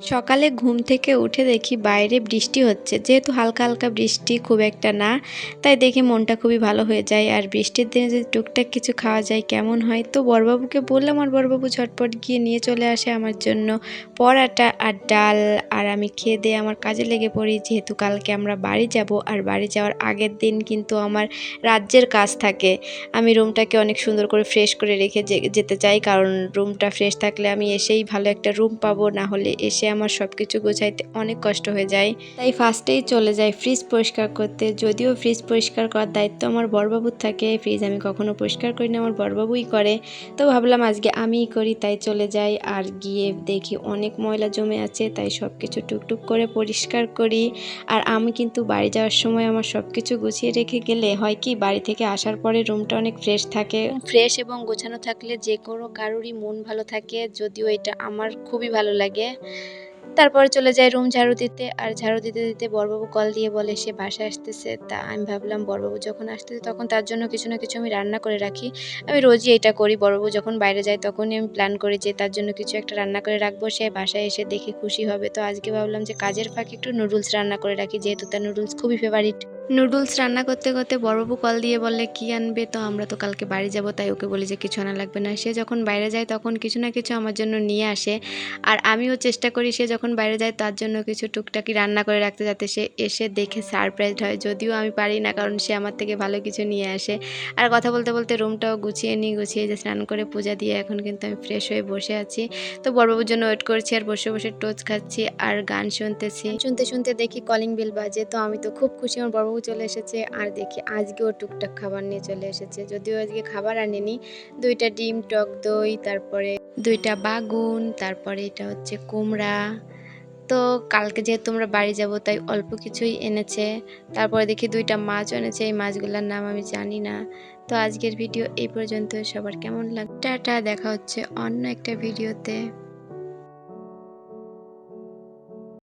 সকালে ঘুম থেকে উঠে দেখি বাইরে বৃষ্টি হচ্ছে। যেহেতু হালকা হালকা বৃষ্টি খুব একটা না, তাই দেখে মনটা খুবই ভালো হয়ে যায়। আর বৃষ্টির দিনে যদি টুকটাক কিছু খাওয়া যায়, কেমন হয়? তো বড়বাবুকে বললাম, আর বড়বাবু ঝটপট গিয়ে নিয়ে চলে আসে আমার জন্য পরাটা আর ডাল। আর আমি খেয়ে দিয়ে আমার কাজে লেগে পড়ি। যেহেতু কালকে আমরা বাড়ি যাব, আর বাড়ি যাওয়ার আগের দিন কিন্তু আমার রাজ্যের কাজ থাকে। আমি রুমটাকে অনেক সুন্দর করে ফ্রেশ করে রেখে যেতে চাই। কারণ রুমটা ফ্রেশ থাকলে আমি এসেই ভালো একটা রুম পাবো। না হলে এসে আমার সব কিছু গোছাইতে অনেক কষ্ট হয়ে যায়। তাই ফার্স্টেই চলে যাই ফ্রিজ পরিষ্কার করতে। যদিও ফ্রিজ পরিষ্কার করার দায়িত্ব আমার বড়বাবুর থাকে ফ্রিজ আমি কখনো পরিষ্কার করি না, আমার বড়বাবুই করে। তো ভাবলাম আজকে আমিই করি, তাই চলে যাই। আর গিয়ে দেখি অনেক ময়লা জমে আছে, তাই সব কিছু টুকটুক করে পরিষ্কার করি। আর আমি কিন্তু বাড়ি যাওয়ার সময় আমার সব কিছু গুছিয়ে রেখে গেলে হয় কি, বাড়ি থেকে আসার পরে রুমটা অনেক ফ্রেশ থাকে। ফ্রেশ এবং গোছানো থাকলে যে কোনো কারোরই মন ভালো থাকে, যদিও এটা আমার খুবই ভালো লাগে। তারপরে চলে যায় রুম ঝাড়ু দিতে। আর ঝাড়ু দিতে দিতে বড়বাবু কল দিয়ে বলে, সে বাসায় আসতেছে। তা আমি ভাবলাম বড়বাবু যখন আসতেছে তখন তার জন্য কিছু না কিছু আমি রান্না করে রাখি। আমি রোজই এটা করি। বড়বাবু যখন বাইরে যায় তখনই আমি প্ল্যান করি যে তার জন্য কিছু একটা রান্না করে রাখব। সে বাসায় এসে দেখে খুশি হবে। তো আজকে ভাবলাম যে কাজের ফাঁকে একটু নুডলস রান্না করে রাখি। যেহেতু তার নুডলস খুবই ফেভারিট নুডলস রান্না করতে করতে বড়বাবু কল দিয়ে বললে, কি আনবে তো? আমরা তো কালকে বাড়ি যাব, তাই ওকে বলি যে কিছু আনা লাগবে না। সে যখন বাইরে যায়, তখন কিছু না কিছু আমার জন্য নিয়ে আসে। আর আমিও চেষ্টা করি, সে যখন বাইরে যায়, তার জন্য কিছু টুকটাকি রান্না করে রাখতে যাতে সে এসে দেখে সারপ্রাইজড হয়। যদিও আমি পারি না, কারণ সে আমার থেকে ভালো কিছু নিয়ে আসে। আর কথা বলতে বলতে রুমটাও গুছিয়ে নিই, গুছিয়ে যে স্নান করে পূজা দিয়ে এখন কিন্তু আমি ফ্রেশ হয়ে বসে আছি। তো বড়বাবুর জন্য ওয়েট করছি আর বসে বসে টোচ খাচ্ছি আর গান শুনতেছি। শুনতে শুনতে দেখি কলিং বেল বাজে, তো আমি তো খুব খুশি, আমার বড়বাবু চলে এসেছে, আর দেখি আজকেও টুকটাক খাবার নিয়ে চলে এসেছে। যদিও আজকে খাবার আনেনি, দুইটা ডিম, টক দই, তারপরে দুইটা বাগুন, তারপরে এটা হচ্ছে কুমড়া। তো কালকে যেহেতু আমরা বাড়ি যাব, তাই অল্প কিছুই এনেছে। তারপরে দেখি দুইটা মাছ এনেছে, এই মাছগুলোর নাম আমি জানি না। তো আজকের ভিডিও এই পর্যন্ত সবার কেমন লাগে টাটা, দেখা হচ্ছে অন্য একটা ভিডিওতে।